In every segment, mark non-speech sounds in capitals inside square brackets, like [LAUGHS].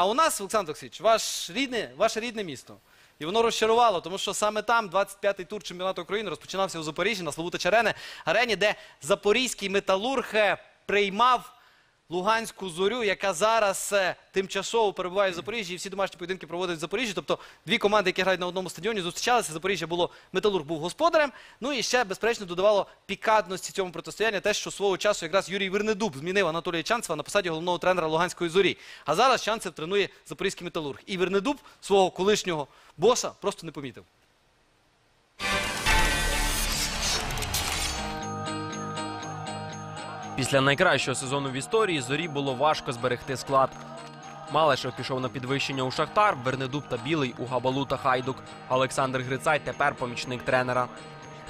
А у нас, Олександр Олексійович, ваш рідне, ваше рідне місто. І воно розчарувало, тому що саме там 25-й тур чемпіонату України розпочинався у Запоріжжі на Славута арени, арені, де запорізький металург е, приймав Луганську зорю, яка зараз е, тимчасово перебуває в Запоріжжі, і всі домашні поєдинки проводить в Запоріжжі. Тобто дві команди, які грають на одному стадіоні, зустрічалися. Запоріжжя було металург був господарем. Ну і ще безперечно додавало пікантності цьому протистояння те, що свого часу якраз Юрій Вернедуб змінив Анатолія Чанцева на посаді головного тренера Луганської зорі. А зараз Чанцев тренує запорізький металург. І Вернедуб свого колишнього боса просто не помітив. Після найкращого сезону в історії зорі було важко зберегти склад. Малишев пішов на підвищення у Шахтар, Вернедуб та Білий у Габалу та Хайдук. Олександр Грицай тепер помічник тренера.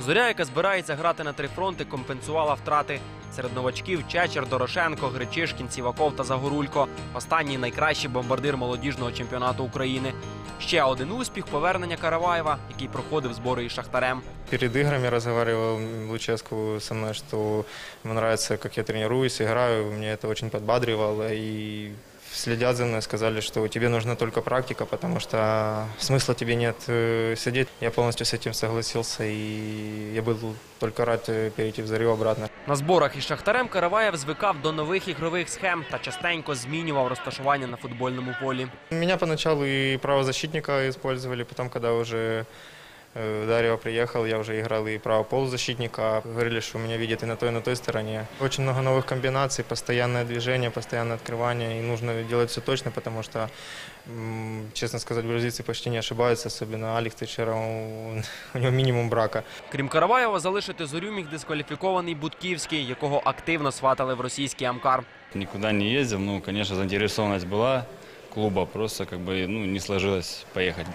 Зоря, яка збирається грати на три фронти, компенсувала втрати. Серед новачків Чечер, Дорошенко, Гречишкін, Сіваков та Загорулько. Останній найкращий бомбардир молодіжного чемпіонату України. Ще один успіх повернення Караваєва, який проходив збори із Шахтарем. Перед играми разговаривал Луческу со мной, что ему нравится, как я тренируюсь, играю. Мне это очень подбадривало. И следят за мной, сказали, что тебе нужна только практика, потому что смысла тебе нет э, сидеть. Я полностью с этим согласился, и я был только рад э, перейти в Зарю обратно. На зборах із Шахтарем Караваєв звикав до нових ігрових схем та частенько змінював розташування на футбольному полі. Меня поначалу и правозащитника использовали, потом, когда уже э, Дарио приехал, я уже играл и право полузащитника. Говорили, что меня видят и на той, и на той стороне. Очень много новых комбинаций, постоянное движение, постоянное открывание. И нужно делать все точно, потому что, м, честно сказать, бразильцы почти не ошибаются, особенно Алекс Тейшера, у, у него [LAUGHS] минимум брака. Крім Караваєва, залишити зорю міг дискваліфікований Будківський, якого активно сватали в російський Амкар. Никуда не ездил, ну, конечно, заинтересованность была клуба, просто как бы, ну, не сложилось поехать.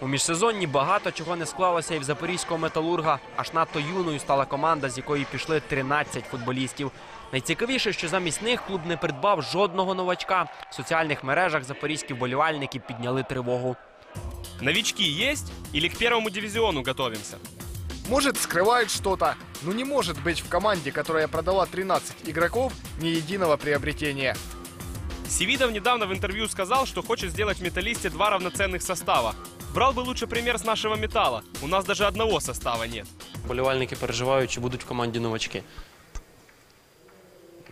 У міжсезонні багато чого не склалося і в запорізького металурга. Аж надто юною стала команда, з якої пішли 13 футболістів. Найцікавіше, що замість них клуб не придбав жодного новачка. В соціальних мережах запорізькі вболівальники підняли тривогу. Новички есть или к первому дивизиону готовимся? Может, скрывают что-то, но не может быть в команде, которая продала 13 игроков, ни единого приобретения. Севидов недавно в интервью сказал, что хочет сделать в «Металлисте» два равноценных состава. Брал бы лучше пример с нашего «Металла». У нас даже одного состава нет. Вболівальники переживають, чи будуть в команді новачки.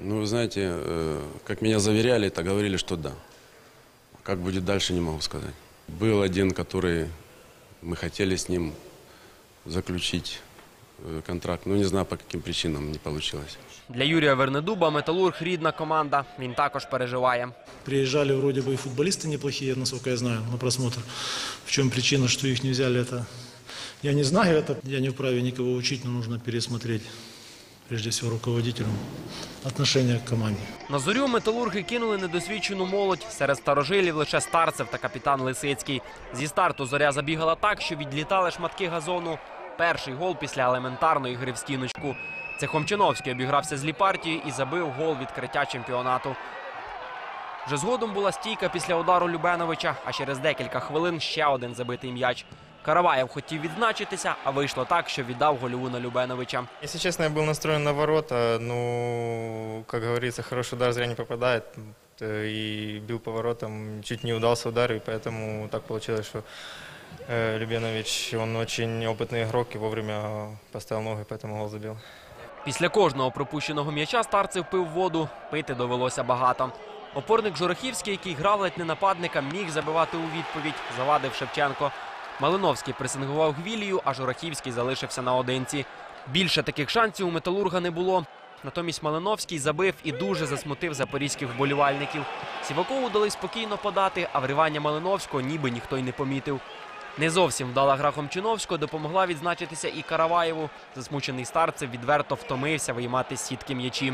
Ну, вы знаете, э, как меня заверяли, то говорили, что да. Как будет дальше, не могу сказать. Был один, который мы хотели с ним заключить э, контракт, но не знаю, по каким причинам не получилось. Для Юрія Вернедуба металург рідна команда. Він також переживає. Приезжали вроде бы и футболисты неплохие, насколько я знаю, на просмотр. В чем причина, что их не взяли, это я не знаю, это я не вправе никого учить, но нужно пересмотреть, прежде всего, руководителям отношение к команде. На зорю металурги кинули недосвідчену молодь. Серед старожилів лише старцев та капітан Лисицький. Зі старту зоря забігала так, що відлітали шматки газону. Перший гол після елементарної гри в стіночку. Це Хомчиновський обігрався з Ліпартією і забив гол відкриття чемпіонату. Вже згодом була стійка після удару Любеновича, а через декілька хвилин ще один забитий м'яч. Караваєв хотів відзначитися, а вийшло так, що віддав гольову на Любеновича. Если честно, я был настроен на ворота, ну, как говорится, хороший удар зря не попадает. Э, И бил поворотом, чуть не удался удар, и поэтому так получилось, что э, Любенович, он очень опытный игрок и вовремя поставил ногу, и поэтому гол забил. Після кожного пропущеного м'яча старцев пив воду. Пити довелося багато. Опорник Жорохівський, який грав ледь не нападника, міг забивати у відповідь, завадив Шевченко. Малиновський пресингував Гвілію, а Жорохівський залишився наодинці. Більше таких шансів у металурга не було. Натомість Малиновський забив і дуже засмутив запорізьких вболівальників. Сівакову дали спокійно подати, а вривання Малиновського ніби ніхто й не помітив. Не зовсім вдала гра Хомчиновського допомогла відзначитися і Караваєву. Засмучений старцев відверто втомився виймати з сітки м'ячі.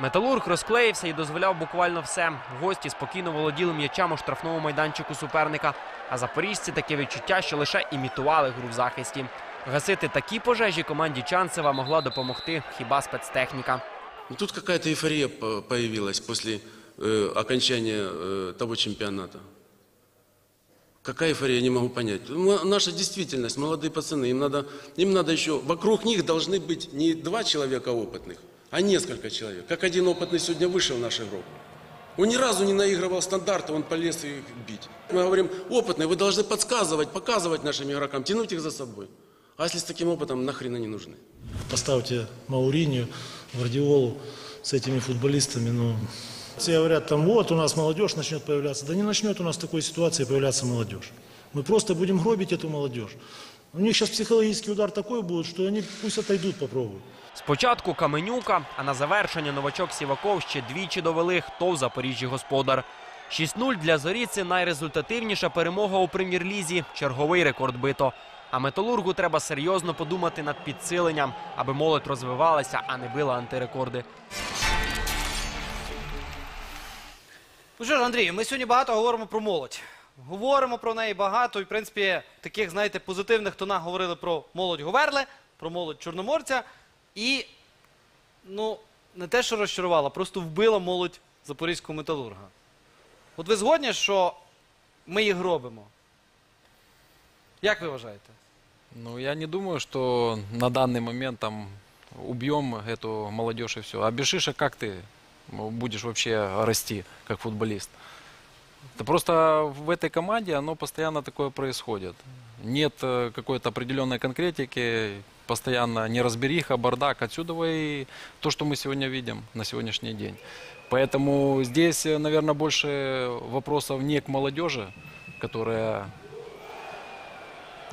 Металург розклеївся і дозволяв буквально все. Гості спокійно володіли м'ячам у штрафному майданчику суперника. А запоріжці таке відчуття, що лише імітували гру в захисті. Гасити такі пожежі команді Чанцева могла допомогти хіба спецтехніка. Ну, тут какая-то эйфория по- появилась после э, окончания э, того чемпионата. Какая эйфория, я не могу понять. Ну, Наша действительность, молодые пацаны, им надо, им надо еще, вокруг них должны быть не два человека опытных, а несколько человек. Как один опытный сегодня вышел наш игрок. Он ни разу не наигрывал стандарты, он полез их бить. Мы говорим, опытные, вы должны подсказывать, показывать нашим игрокам, тянуть их за собой. А если с таким опытом, нахрен они нужны? Поставьте Мауринию, Гвардиолу с этими футболистами. Ну, все говорят, там вот у нас молодежь начнет появляться. Да не начнет у нас в такой ситуации появляться молодежь. Мы просто будем гробить эту молодежь. У них сейчас психологический удар такой будет, что они пусть отойдут, попробуют. Спочатку Каменюка, а на завершення новачок Сіваков ще двічі довели, хто в Запоріжжі господар. 6-0 для зорі це найрезультативніша перемога у прем'єр-лізі. Черговий рекорд бито. А металургу треба серйозно подумати над підсиленням, аби молодь розвивалася, а не била антирекорди. Ну що ж, Андрію, ми сьогодні багато говоримо про молодь. Говоримо про неї багато, і в принципі, в таких, знаєте, позитивних тонах говорили про молодь Говерли, про молодь Чорноморця. І, ну, не те, що розчарувала, просто вбила молодь запорізького металурга. От ви згодні, що ми їх робимо? Як ви вважаєте? Ну, я не думаю, что на данный момент там убьем эту молодежь и все. А без шишек как ты Будешь вообще расти как футболист? Это просто в этой команде оно постоянно такое происходит. Нет э, какой-то определенной конкретики, постоянно неразбериха, бардак. Отсюда и то, что мы сегодня видим на сегодняшний день. Поэтому здесь, наверное, больше вопросов не к молодежи, которая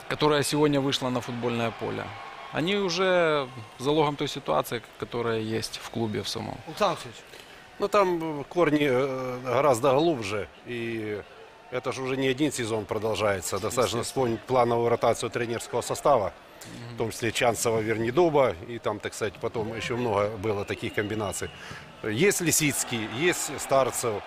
которая сегодня вышла на футбольное поле. Они уже залогом той ситуации, которая есть в клубе в самом. Олександр Олексійович, Ну там э, корни э, гораздо глубже. И это же уже не один сезон продолжается. Достаточно вспомнить плановую ротацию тренерского состава. В том числе Чанцева, Вернидуба. И там, так сказать, потом еще много было таких комбинаций. Есть Лисицкий, есть Старцев,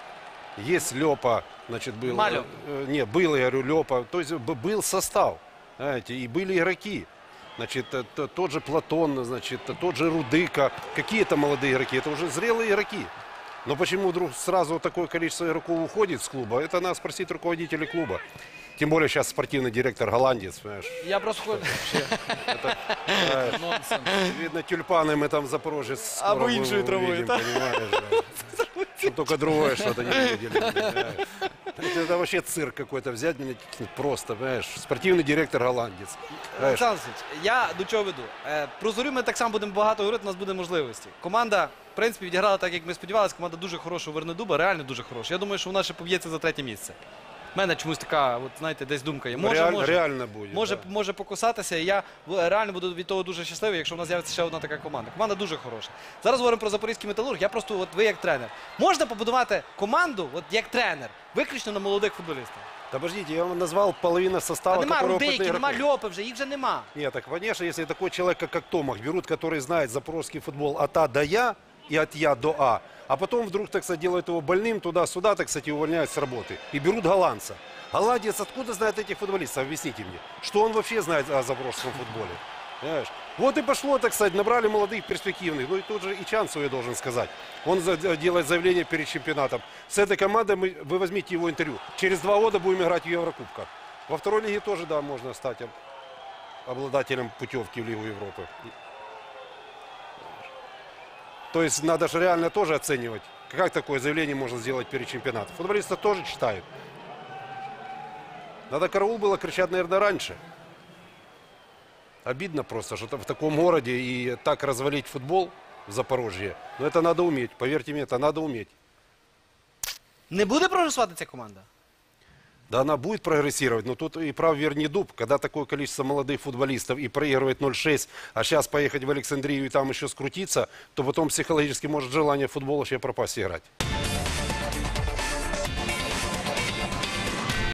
есть Лепа. Значит, был, Малю. э, не, был, я говорю, Лепа. То есть был состав. Знаете, и были игроки. Значит, тот же Платон, значит, тот же Рудыка. Какие это молодые игроки? Это уже зрелые игроки. Но почему вдруг сразу такое количество игроков уходит с клуба? Это надо спросить руководителей клуба. Тем более сейчас спортивный директор голландец, понимаешь? я просто хочу. Э, [LAUGHS] Видно, тюльпаны мы там в Запорожье скоро Або вы- іншою травою, увидим, так? понимаешь? да. Чтоб [LAUGHS] только другое что-то не видели. да. Это, это вообще цирк какой-то взять меня просто, понимаешь? Спортивный директор голландец. Понимаешь? Олександр Олексійович, я до чого веду? Е, Про зорю ми так само будемо багато говорити, у нас буде можливості. Команда, в принципі, відіграла так, як ми сподівалися. Команда дуже хороша у Вернедуба, реально дуже хороша. Я думаю, що вона ще поб'ється за третє місце. У мене чомусь така, от, знаєте, десь думка є. Може, Реаль- може, реально будет. може, да. може покусатися, і я в- реально буду від того дуже щасливий, якщо в нас з'явиться ще одна така команда. Команда дуже хороша. Зараз говоримо про запорізький металург. Я просто, от ви як тренер, можна побудувати команду, от як тренер, виключно на молодих футболістах. Да подождите, я вам назвал половина А состава, нема который опытные Рудейки, нема игроки. Льопи вже, їх вже нема. Нет, так, конечно, если такой человек, как, как Томах, берут, который знает запорожский футбол от А до Я и от Я до А, а потом вдруг, так сказать, делают его больным туда-сюда, так сказать, увольняют с работы. И берут голландца. Голландец откуда знает этих футболистов? Объясните мне. Что он вообще знает о запорожском футболе? Понимаешь? Вот и пошло, так сказать, набрали молодых, перспективных. Ну и тут же и Чанцев, я должен сказать. Он делает заявление перед чемпионатом. С этой командой мы, вы возьмите его интервью. Через два года будем играть в Еврокубках. Во второй лиге тоже, да, можно стать обладателем путевки в Лигу Европы. То есть надо же реально тоже оценивать, как такое заявление можно сделать перед чемпионатом. Футболисты тоже читают. Надо караул было кричать, наверное, раньше. Обидно просто, что в таком городе и так развалить футбол в Запорожье. Но это надо уметь, поверьте мне, это надо уметь. Не буде прогресувати ця команда? Да она будет прогрессировать, но тут и прав верни дуб, когда такое количество молодых футболистов и проигрывает 0-6, а сейчас поехать в Александрию и там еще скрутиться, то потом психологически может желание в футбол вообще пропасть играть.